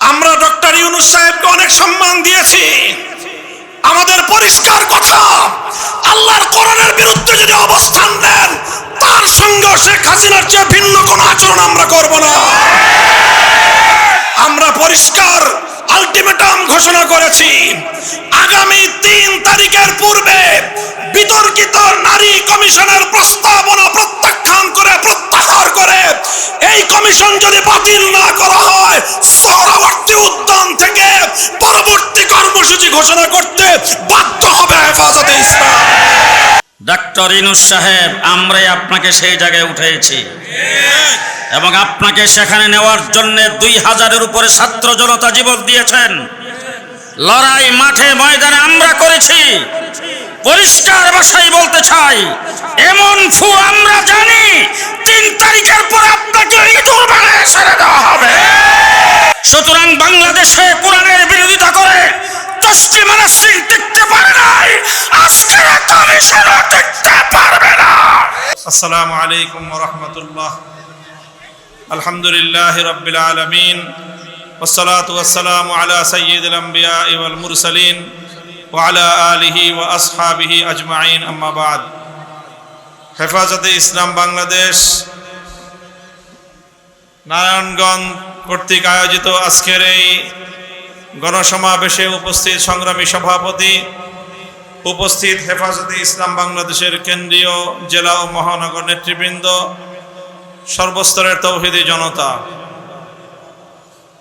আমরা ডক্টর ইউনুস সাহেবকে অনেক সম্মান দিয়েছি। আমাদের পরিষ্কার কথা, আল্লাহর কোরআনের বিরুদ্ধে যদি অবস্থান নেন তার সঙ্গে শেখ হাসিনার চেয়ে ভিন্ন কোন আচরণ আমরা করব না। আমরা পরিষ্কার আলটিমেটাম ঘোষণা করেছি, আগামী তিন তারিখের পূর্বে বিতর্কিত নারী কমিশনের প্রস্তাবনা প্রত্যাখ্যান করে প্রত্যাহার করে এই কমিশন যদি বাতিল না করা হয় সহরবর্তী উদ্যান থেকে পরবর্তী কর্মসূচি ঘোষণা করতে বাধ্য হবে হেফাজতে ইসলাম। ডাক্তার ইনুস সাহেব, আমরাই আপনাকে সেই জায়গায় উঠেছি। এবং আপনাকে সেখানে নেওয়ার জন্য দুই হাজারের উপরে ছাত্র জনতা জীবন দিয়েছেন। লড়াই মাঠে ময়দানে আমরা করেছি। পরিষ্কার ভাষায় বলতে চাই, এমন ফু আমরা জানি, তিন তারিখের ছেড়ে দেওয়া হবে সুতরাং বাংলাদেশে কোরআনের বিরোধিতা করে তসলিমা নাসরিন টিকতে পারে নাই আজকে কমিশনও টিকতে পারবে না আসসালামু আলাইকুম রহমতুল্লাহ আলহামদুলিল্লাহ রবিল আলমিন والصلاة والسلام على سيد الأنبياء والمرسلين وعلى آله وأصحابه أجمعين أما بعد হেফাজতে ইসলাম বাংলাদেশ নারায়ণগঞ্জ কর্তৃক আয়োজিত আজকের এই গণসমাবেশে উপস্থিত সংগ্রামী সভাপতি, উপস্থিত হেফাজতে ইসলাম বাংলাদেশের কেন্দ্রীয় জেলা ও মহানগর নেতৃবৃন্দ, সর্বস্তরের তৌহিদি জনতা।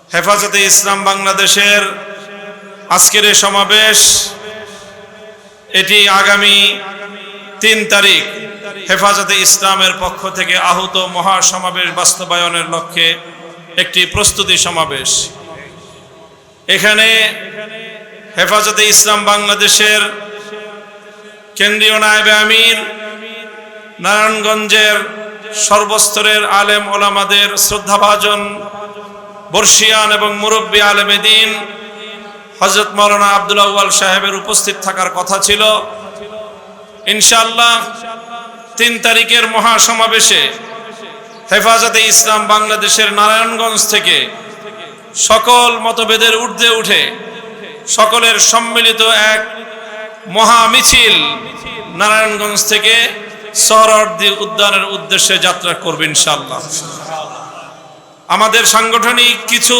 হেফাজতে ইসলাম বাংলাদেশের আজকের এই সমাবেশ, এটি আগামী তিন তারিখ হেফাজতে ইসলামের পক্ষ থেকে আহত মহাসমাবেশ বাস্তবায়নের লক্ষ্যে একটি প্রস্তুতি সমাবেশ। এখানে হেফাজতে ইসলাম বাংলাদেশের কেন্দ্রীয় নায়েবে আমির, নারায়ণগঞ্জের সর্বস্তরের আলেম ওলামাদের শ্রদ্ধাভাজন, বর্ষিয়ান এবং মুরব্বী আলেমে দিন হজরত মৌলানা আবদুল্লাহ সাহেবের উপস্থিত থাকার কথা ছিল। ইনশাআল্লাহ তিন তারিখের মহাসমাবেশে হেফাজতে ইসলাম বাংলাদেশের নারায়ণগঞ্জ থেকে সকল মতভেদের ঊর্ধ্বে উঠে সকলের সম্মিলিত এক মহা মিছিল নারায়ণগঞ্জ থেকে সহরদি উদ্যানের উদ্দেশ্যে যাত্রা করবে ইনশাল্লাহ আমাদের সাংগঠনিক কিছু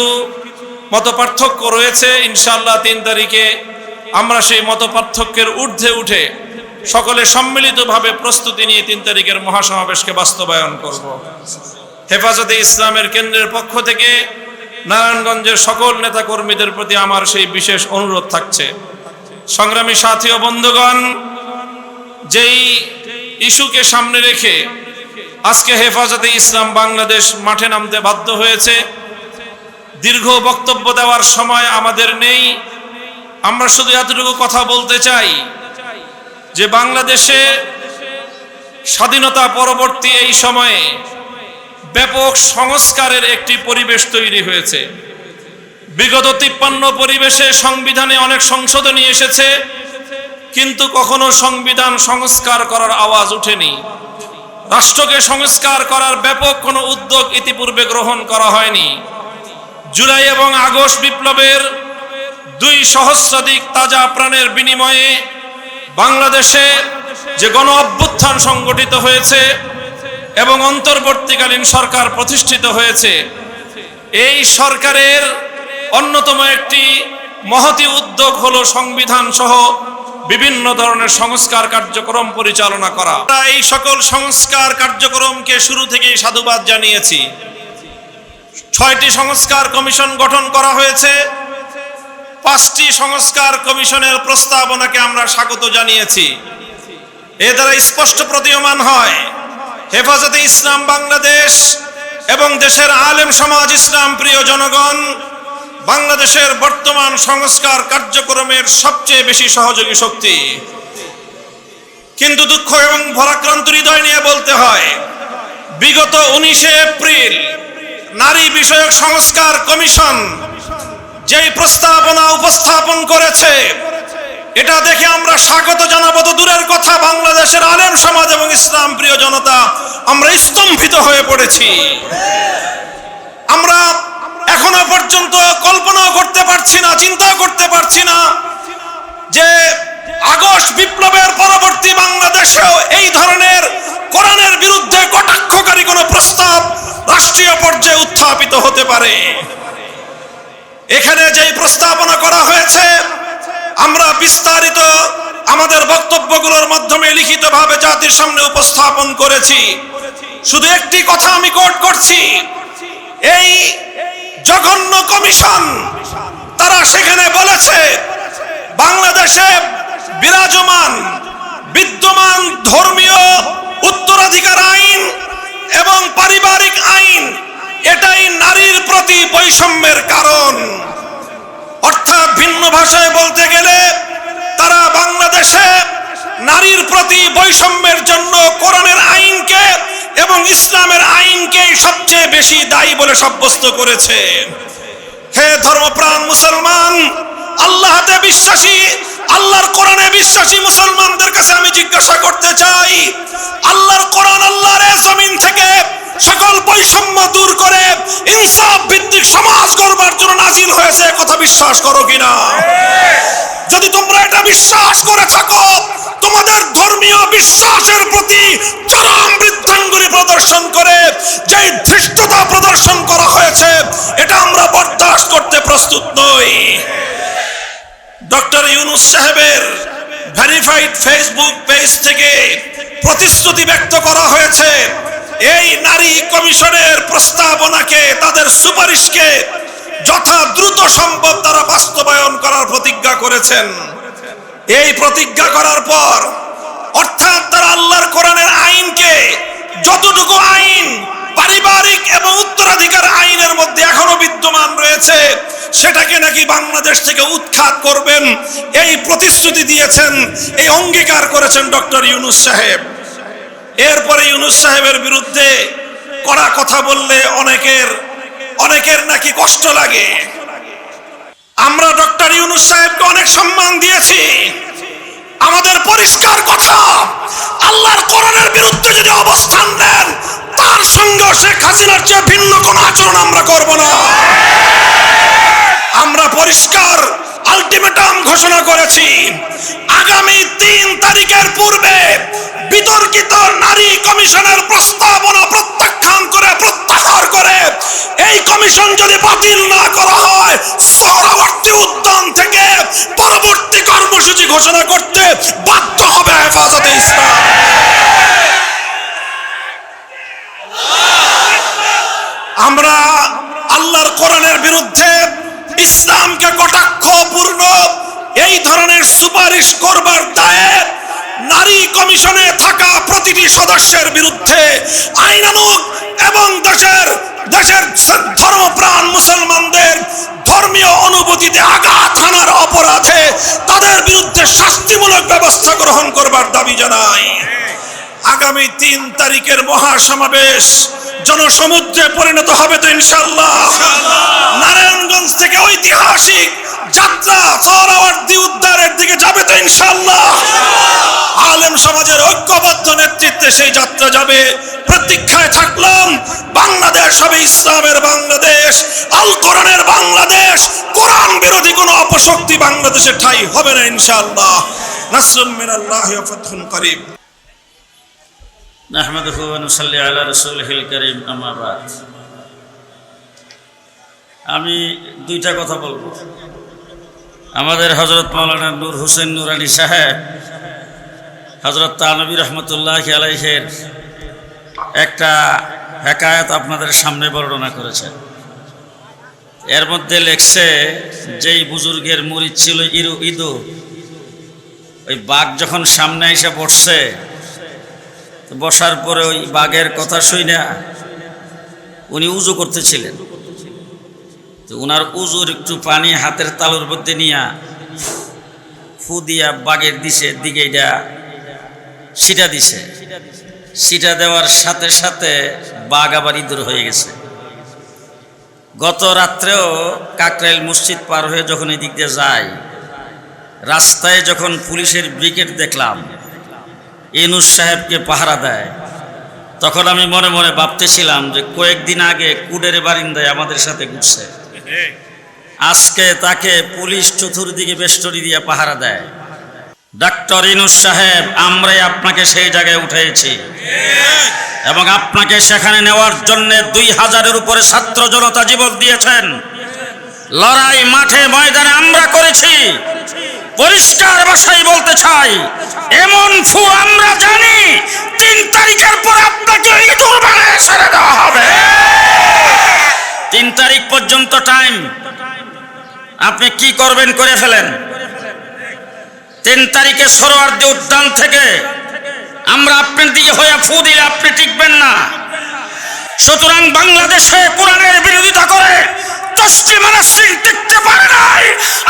মত পার্থক্য রয়েছে ইনশাল্লাহ তিন তারিখে আমরা সেই মত পার্থক্যের ঊর্ধ্বে উঠে সকলে সম্মিলিতভাবে প্রস্তুতি নিয়ে তিন তারিখের মহাসমাবেশকে বাস্তবায়ন করব। হেফাজতে ইসলামের কেন্দ্রের পক্ষ থেকে নারায়ণগঞ্জের সকল নেতাকর্মীদের প্রতি আমার সেই বিশেষ অনুরোধ থাকছে। সংগ্রামী সাথী ও বন্ধুগণ, যেই ইস্যুকে সামনে রেখে আজকে হেফাজতে ইসলাম বাংলাদেশ মাঠে নামতে বাধ্য হয়েছে, দীর্ঘ বক্তব্য দেওয়ার সময় আমাদের নেই। আমরা শুধু এতটুকু কথা বলতে চাই যে বাংলাদেশে স্বাধীনতা পরবর্তী এই সময়ে ব্যাপক সংস্কারের একটি পরিবেশ তৈরি হয়েছে। বিগত তিপ্পান্ন পরিবেশে সংবিধানে অনেক সংশোধনী এসেছে, কিন্তু কখনো সংবিধান সংস্কার করার আওয়াজ উঠেনি। রাষ্ট্রকে সংস্কার করার ব্যাপক কোনো উদ্যোগ ইতিপূর্বে গ্রহণ করা হয়নি। জুলাই এবং আগস্ট বিপ্লবের দুই সহস্রাধিক তাজা প্রাণের বিনিময়ে বাংলাদেশে যে গণ অভ্যুত্থান সংগঠিত হয়েছে এবং অন্তর্বর্তীকালীন সরকার প্রতিষ্ঠিত হয়েছে, এই সরকারের অন্যতম একটি মহতি উদ্যোগ হলো সংবিধান সহ বিভিন্ন ধরনের সংস্কার কার্যক্রম পরিচালনা করা। এই সকল সংস্কার কার্যক্রমকে শুরু থেকেই সাধুবাদ জানিয়েছি। ছয়টি সংস্কার কমিশন গঠন করা হয়েছে। পাঁচটি সংস্কার কমিশনের প্রস্তাবনাকে আমরা স্বাগত জানিয়েছি। এ দ্বারা স্পষ্ট প্রতীয়মান হয়, হেফাজতে ইসলাম বাংলাদেশ এবং দেশের আলেম সমাজ ইসলাম, প্রিয় জনগণ, বাংলাদেশের বর্তমান সংস্কার কার্যক্রমের সবচেয়ে বেশি সহযোগী শক্তি। কিন্তু দুঃখ এবং ভরাক্রান্ত হৃদয় নিয়ে বলতে হয়, বিগত উনিশে এপ্রিল নারী বিষয়ক সংস্কার কমিশন যেই প্রস্তাবনা উপস্থাপন করেছে, এটা দেখে আমরা স্বাগত জানাব। তো দূরের কথা, বাংলাদেশের আলেম সমাজ এবং ইসলাম, প্রিয় জনতা, আমরা স্তম্ভিত হয়ে পড়েছি। আমরা এখনও পর্যন্ত কল্পনাও করতে পারছি না, চিন্তাও করতে পারছি না যে আগস্ট বিপ্লবের পরবর্তী বাংলাদেশেও এই ধরনের কোরআনের বিরুদ্ধে কটাক্ষকারী কোনো প্রস্তাব রাষ্ট্রীয় পর্যায়ে উত্থাপিত হতে পারে। এখানে যেই প্রস্তাবনা করা হয়েছে, আমরা বিস্তারিত আমাদের বক্তব্যগুলোর মাধ্যমে লিখিতভাবে জাতির সামনে উপস্থাপন করেছি। শুধু একটি কথা আমি কোট করছি, এই জঘন্য কমিশন তারা সেখানে বলেছে, বাংলাদেশে বিরাজমান, বিদ্যমান ধর্মীয় বাংলাদেশে নারীর প্রতি বৈষম্যের জন্য কোরআনের আইনকে এবং ইসলামের আইনকে সবচেয়ে বেশি দায়ী বলে সাব্যস্ত করেছে। হে ধর্মপ্রাণ মুসলমান, আল্লাহতে বিশ্বাসী, আল্লাহর কোরআনে বিশ্বাসী মুসলমানদের কাছে আমি জিজ্ঞাসা করতে চাই, আল্লাহর কোরআন আল্লাহর জমিন থেকে সকল বৈষম্য দূর করে ইনসাফ ভিত্তিক সমাজ গড়বার জন্য নাজিল হয়েছে কথা বিশ্বাস করো কিনা? যদি তোমরা এটা বিশ্বাস করে থাকো, তোমাদের ধর্মীয় বিশ্বাসের প্রতি চরম বৃদ্ধাঙ্গুলি প্রদর্শন করে যে ধৃষ্টতা প্রদর্শন করা হয়েছে, এটা আমরা বরদাস্ত করতে প্রস্তুত নই। ডক্টর ইউনুস সাহেবের ভেরিফাইড ফেসবুক পেজ থেকে প্রতিশ্রুতি ব্যক্ত করা হয়েছে, এই নারী কমিশনের প্রস্তাবনাকে, তাদের সুপারিশকে যথা দ্রুত সম্ভব তারা বাস্তবায়ন করার প্রতিজ্ঞা করেছেন। এই প্রতিজ্ঞা করার পর, অর্থাৎ তারা আল্লাহর কোরআনের আইনকে, যতটুকু আইন পারিবারিক এবং উত্তরাধিকার আইনের মধ্যে এখনও বিদ্যমান রয়েছে, সেটাকে নাকি বাংলাদেশ থেকে উৎখাত করবেন, এই প্রতিশ্রুতি দিয়েছেন, এই অঙ্গীকার করেছেন ডক্টর ইউনুস সাহেব। এরপরে ইউনুস সাহেবের বিরুদ্ধে কড়া কথা বললে অনেকের অনেকের নাকি কষ্ট লাগে। আমরা ডক্টর ইউনুস সাহেবকে অনেক সম্মান দিয়েছি। আমাদের পরিষ্কার কথা, আল্লাহর কোরআনের বিরুদ্ধে যদি অবস্থান দেন তার সঙ্গে শেখ হাসিনার চেয়ে ভিন্ন কোন আচরণ আমরা করব না। আমরা পরিষ্কার আলটিমেটাম ঘোষণা করেছি। আগামী তিন তারিখের পূর্বে বিতর্কিত নারী কমিশনের প্রস্তাবনা প্রত্যাখ্যান করে, প্রত্যাহার করে, এই কমিশন যদি বাতিল না করা হয় সৌরবর্তী উদ্যান থেকে পরবর্তী কর্মসূচি ঘোষণা করতে বাধ্য হবে হেফাজতে ইসলাম। আমরা আল্লাহর কোরআনের বিরুদ্ধে ইসলামকে কটাক্ষপূর্ণ এই ধরনের সুপারিশ করবার দায়ে নারী কমিশনে থাকা প্রতিটি সদস্যের বিরুদ্ধে আইনানুগ এবং দেশের দেশের ধর্মপ্রাণ মুসলমানদের ধর্মীয় অনুভূতিতে আঘাত হানার অপরাধে তাদের বিরুদ্ধে শাস্তিমূলক ব্যবস্থা গ্রহণ করবার দাবি জানাই। আগামী তিন তারিখের মহাসমাবেশ জনসমুদ্রে পরিণত হবে তো ইনশাল্লাহ নারায়ণগঞ্জ থেকে ঐতিহাসিক যাত্রা সোহরাওয়ার্দী উদ্ধারের দিকে যাবে তো ইনশাল্লাহ আলেম সমাজের ঐক্যবদ্ধ নেতৃত্বে সেই যাত্রা যাবে। প্রতীক্ষায় থাকলাম, বাংলাদেশ হবে ইসলামের বাংলাদেশ আল কোরআনের বাংলাদেশ, কোরআন বিরোধী কোনো অপশক্তি বাংলাদেশের ঠাই হবে না ইনশাআল্লাহ। নাসরুম মিনাল্লাহি ওয়া ফাতহুন করিম। نحمده ونصلي على رسوله الكريم أما بعد আমি দুইটা কথা বলবো আমাদের হজরত মাওলানা নূর হোসেন নুরানি সাহেব হজরত তানবী রহমতুল্লাহ আলাইহের একটা হেকায়াত আপনাদের সামনে বর্ণনা করেছেন এর মধ্যে লেখছে যেই বুজুর্গের মুরিদ ছিল ইরু ইদু ওই বাঘ যখন সামনে এসে বসছে তো বসার পরে ওই বাঘের কথা শুই না উনি উজু করতেছিলেন। তো উনার উজুর একটু পানি হাতের তালুর মধ্যে নিয়া ফু দিয়া বাঘের দিছে দিকে এটা সিটা দিছে। সিটা দেওয়ার সাথে সাথে বাঘ আবার ইঁদুর হয়ে গেছে। গত রাত্রেও কাকরাইল মসজিদ পার হয়ে যখন এদিক দিয়ে যাই রাস্তায় যখন পুলিশের ব্রিগেড দেখলাম ইনুস সাহেবকে পাহারা দেয়। তখন আমি মনে মনে ভাবতেছিলাম যে কয়েকদিন আগে কুডের বারিন্দায় আমাদের সাথে ঘুরছে। আজকে তাকে পুলিশ চতুর্দিকে বেষ্টনী দিয়ে পাহারা দেয়। ডাক্তার ইনুস সাহেব, আমরাই আপনাকে সেই জায়গায় উঠেছি এবং আপনাকে সেখানে নেওয়ার জন্য দুই হাজারের উপরে ছাত্র জনতা জীবন দিয়েছেন। লড়াই মাঠে ময়দানে আমরা করেছি। পরিষ্কার ভাষায় বলতে চাই, এমন ফু আমরা জানি, তিন তারিখের পর আপনাকে ইঁদুর বানায় ছেড়ে দেওয়া হবে। তিন তারিখ পর্যন্ত টাইম আপনি কি করবেন করে ফেলেন। তিন তারিখে সরোয়ার্দী উদ্যান থেকে আমরা আপনার দিকে হয়ে ফু দিলে আপনি টিকবেন না। সুতরাং বাংলাদেশে কোরআনের বিরোধিতা করে তসলি মানাসিং টিকতে পারে নাই।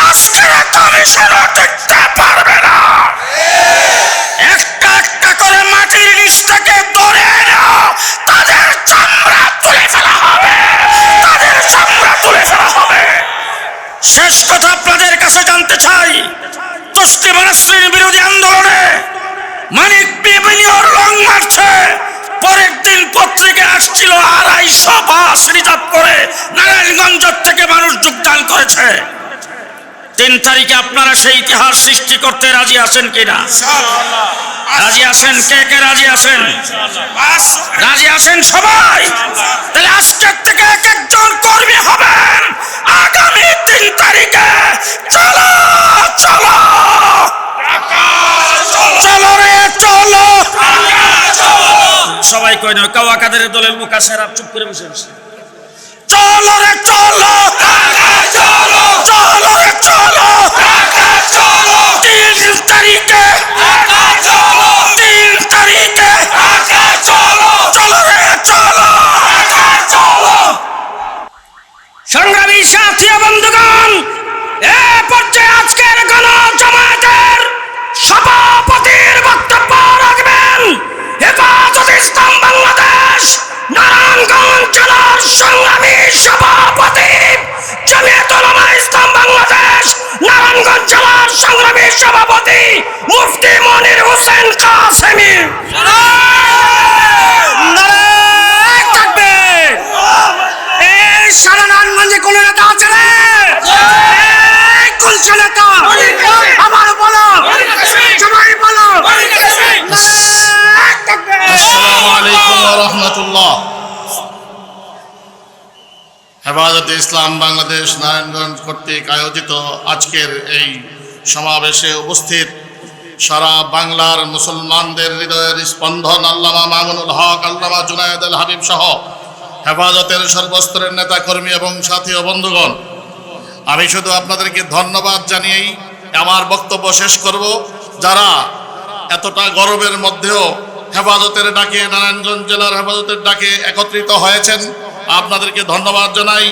আজকে কমিশনও টিকতে পারবে না। একটা একটা করে মাটির নিচ থেকে ধরে এনো তাদের চামড়া তুলে ফেলা হবে। তাদের চামড়া তুলে ফেলা হবে। শেষ কথা আপনাদের কাছে জানতে চাই। তসলি মানাসিং বিরোধী আন্দোলনে মানিক বিবিনিয়র লং মারছে। পরের দিন পত্রিকা আসছিল আড়াইশো বাস রিজার্ভ করে। নারায়ণগঞ্জ থেকে মানুষ যোগদান করেছে। তিন তারিখে আপনারা সেই ইতিহাস সৃষ্টি করতে রাজি আছেন কিনা? রাজি আছেন? কে কে রাজি আছেন? রাজি আছেন সবাই? তাহলে আজকের থেকে এক একজন কর্মী হবেন। আগামী তিন তারিখে চলো চলো। চলো রে চলো। সবাই কই না কাওয়া কাদের দলের মুখ আছে? চুপ করে বসে বসে। চলো রে, চলো। চলো চলো রে, চলো। চলো তিন তারিখে। চলো তিন তারিখে। চলো চলো রে, চলো। চলো সংগ্রামী সাথী বন্ধুগণ, এ পর্যায়ে আজকের সভাপতির বক্তব্য সভাপতি মুফতি মনির হোসেন কাসেমি। নারায়ণ তাকবীর এই সারা নারায়ণগঞ্জে কোন নেতা আছে রে? কোন নেতা। আমার বলো। সবাই বলো। আসসালামু আলাইকুম ওয়া রাহমাতুল্লাহ। হেফাজতে ইসলাম বাংলাদেশ নারায়ণগঞ্জ কর্তৃক আয়োজিত আজকের এই সমাবেশে উপস্থিত সারা বাংলার মুসলমানদের হৃদয়ের স্পন্দন আল্লামা মামুনুল হক, আল্লামা জুনায়দ আল হাবিব সহ হেফাজতের সর্বস্তরের নেতাকর্মী এবং সাথী ও বন্ধুগণ, আমি শুধু আপনাদেরকে ধন্যবাদ জানিয়েই আমার বক্তব্য শেষ করব। যারা এতটা গরমের মধ্যেও হেফাজতের ডাকে নারায়ণগঞ্জ জেলার হেফাজতের ডাকে একত্রিত হয়েছেন, আপনাদেরকে ধন্যবাদ জানাই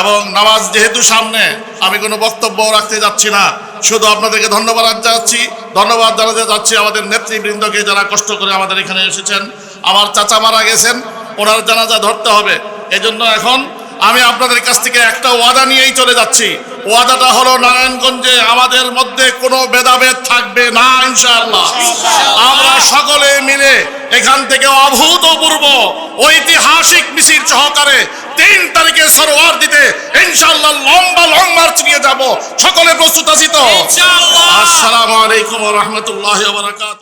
এবং নামাজ যেহেতু সামনে, আমি কোনো বক্তব্য রাখতে যাচ্ছি না। শুধু আপনাদেরকে ধন্যবাদ জানাচ্ছি। ধন্যবাদ জানাতে যাচ্ছি আমাদের নেতৃবৃন্দকে যারা কষ্ট করে আমাদের এখানে এসেছেন। আমার চাচা মারা গেছেন ওনার জানাজা ধরতে হবে। এজন্য এখন আমি আপনাদের কাছ থেকে একটা ওয়াদা নিয়েই চলে যাচ্ছি। ওয়াদাটা হলো নারায়ণগঞ্জে আমাদের মধ্যে কোনো ভেদাভেদ থাকবে না ইনশাআল্লাহ। আমরা সকলে মিলে এখান থেকে অভূতপূর্ব ঐতিহাসিক মিছিল সহকারে তিন তারিখে সরোয়ার দিতে ইনশাল্লাহ লম্বা লং মার্চ নিয়ে যাব। সকলে প্রস্তুত আছি তো? আসসালামু আলাইকুম ওয়া রাহমাতুল্লাহি ওয়া বারাকাতুহু।